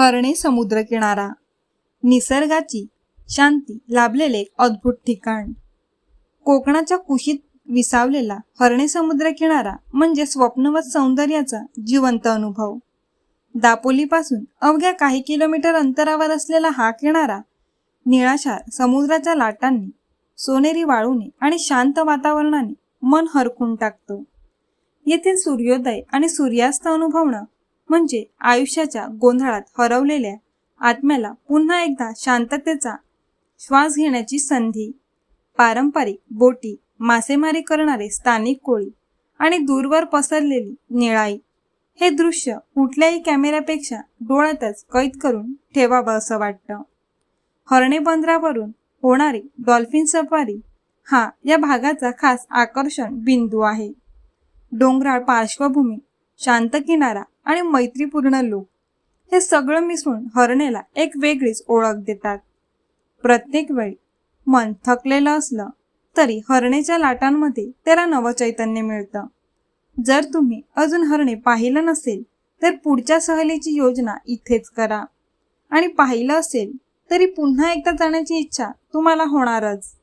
हरणे समुद्रकिनारा. निसर्गाची शांती लाभलेले एक अद्भुत ठिकाण. कोकणाच्या कुशीत विसावलेला हरणे समुद्रकिनारा म्हणजे स्वप्नवत सौंदर्याचा जिवंत अनुभव. दापोलीपासून अवघ्या काही किलोमीटर अंतरावर असलेला हा किनारा निळाशार समुद्राच्या लाटांनी सोनेरी वाळूने आणि शांत वातावरणाने मन हरकून टाकतो. येथील सूर्योदय आणि सूर्यास्त अनुभवणं म्हणजे आयुष्याच्या गोंधळात हरवलेल्या आत्म्याला पुन्हा एकदा शांततेचा श्वास घेण्याची संधी. पारंपरिक बोटी मासेमारी करणारे स्थानिक कोळी आणि दूरवर पसरलेली निळाई. हे दृश्य कुठल्याही कॅमेऱ्यापेक्षा डोळ्यातच कैद करून ठेवावं असं वाटतं. हरणे बंदरावरून होणारी डॉल्फिन सफारी हा या भागाचा खास आकर्षण बिंदू आहे. डोंगराळ पार्श्वभूमी शांत किनारा आणि मैत्रीपूर्ण लोक हे सगळं मिसळून हरणेला एक वेगळीच ओळख देतात. प्रत्येक वेळी मन थकलेलं असलं तरी हरणेच्या लाटांमध्ये त्याला नवचैतन्य मिळतं. जर तुम्ही अजून हरणे पाहिलं नसेल तर पुढच्या सहलीची योजना इथेच करा. आणि पाहिलं असेल तरी पुन्हा एकदा जाण्याची इच्छा तुम्हाला होणारच.